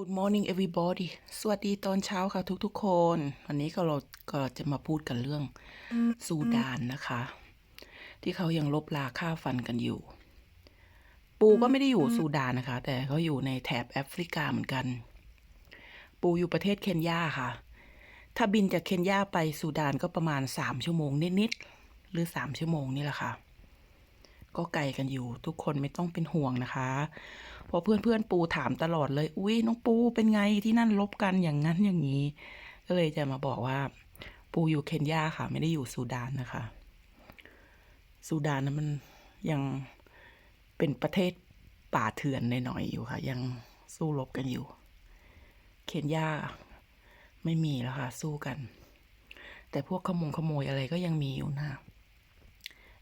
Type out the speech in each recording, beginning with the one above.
Good morning everybody สวัสดีตอนเช้าค่ะทุกๆคน วันนี้ก็เราก็จะมาพูดกันเรื่องซูดานนะคะ ที่เขายังลบลาค่าฟันกันอยู่ ปูก็ไม่ได้อยู่ซูดานนะคะ แต่เขาอยู่ในแถบแอฟริกาเหมือนกัน ปูอยู่ประเทศเคนยาค่ะ ถ้าบินจากเคนยาไปซูดานก็ประมาณสามชั่วโมงนิดๆหรือสามชั่วโมงนี่แหละค่ะ ก็ไกลกันอยู่ ทุกคนไม่ต้องเป็นห่วงนะคะเพราะเพื่อนเพื่อนๆปูถามตลอดเลย อุ้ยน้องปูเป็นไงที่นั่นลบกันอย่างนั้นอย่างนี้ ก็เลยจะมาบอกว่า ปูอยู่เคนยาค่ะ ไม่ได้อยู่ซูดานนะคะซูดานนั้นมันยังเป็นประเทศป่าเถื่อนหน่อยๆอยู่ค่ะ ยังสู้รบกันอยู่ เคนยาไม่มีแล้วค่ะ สู้กัน แต่พวกขโมงขโมยอะไรก็ยังมีอยู่นะ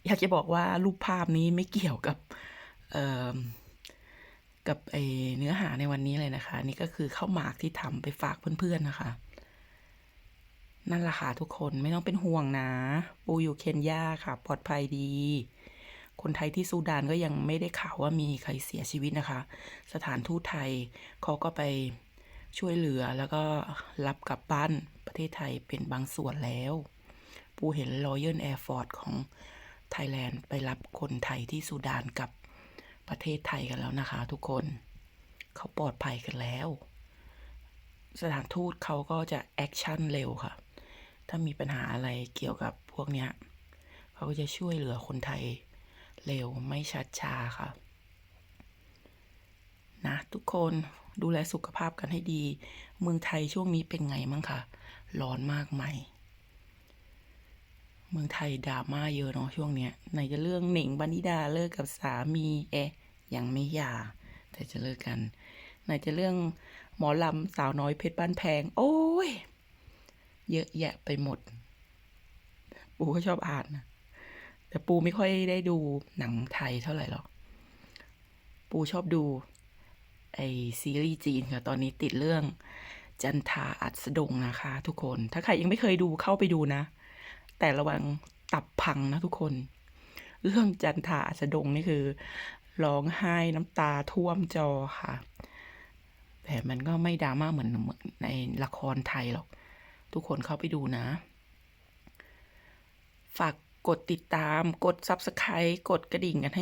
อยากจะบอกว่ารูปภาพนี้ไม่เกี่ยวกับเอ่อกับไอเนื้อหาในวันนี้เลยนะคะ นี่ก็คือข้าวหมากที่ทำไปฝากเพื่อนๆนะคะ นั่นแหละค่ะทุกคนไม่ต้องเป็นห่วงนะ ปูอยู่เคนยาค่ะ ปลอดภัยดี คนไทยที่ซูดานก็ยังไม่ได้ข่าวว่ามีใครเสียชีวิตนะคะ สถานทูตไทยเขาก็ไปช่วยเหลือแล้วก็รับกลับบ้านประเทศไทยเป็นบางส่วนแล้ว ปูเห็น Royal Air Force ของ ไทยแลนด์ไปรับคนไทยที่ซูดานกับประเทศไทยกันแล้วนะคะ ทุกคนเขาปลอดภัยกันแล้ว สถานทูตเขาก็จะแอคชั่นเร็วค่ะ ถ้ามีปัญหาอะไรเกี่ยวกับพวกเนี้ยเขาก็จะช่วยเหลือคนไทยเร็วไม่ชัดช้าค่ะ นะทุกคนดูแลสุขภาพกันให้ดี เมืองไทยช่วงนี้เป็นไงมั่งคะร้อนมากไหม มืองไทยดราม่าเยอะเนาะช่วงเนี้ยไหนจะเรื่องหนิงบันิดาเลิกกับสามี เอะยังไม่หย่า แต่จะเลิกกัน ไหนจะเรื่องหมอลำสาวน้อยเพชรบ้านแพง โอ้ย เยอะแยะไปหมด ปูก็ชอบอ่านนะแต่ปูไม่ค่อยได้ดูหนังไทยเท่าไหร่หรอก ปูชอบดู ไอซีรีส์จีนค่ะ ตอนนี้ติดเรื่องจันทาอัสดงนะคะ ทุกคน ถ้าใครยังไม่เคยดูเข้าไปดูนะ แต่ระวังตับพังนะทุกคน เรื่องจันทาอัสดงนี่คือร้องไห้น้ำตาท่วมจอค่ะ แต่มันก็ไม่ดราม่าเหมือนเหมือนในละครไทยหรอก ทุกคนเข้าไปดูนะ ฝากกดติดตาม กด Subscribe กดกระดิ่งกันให้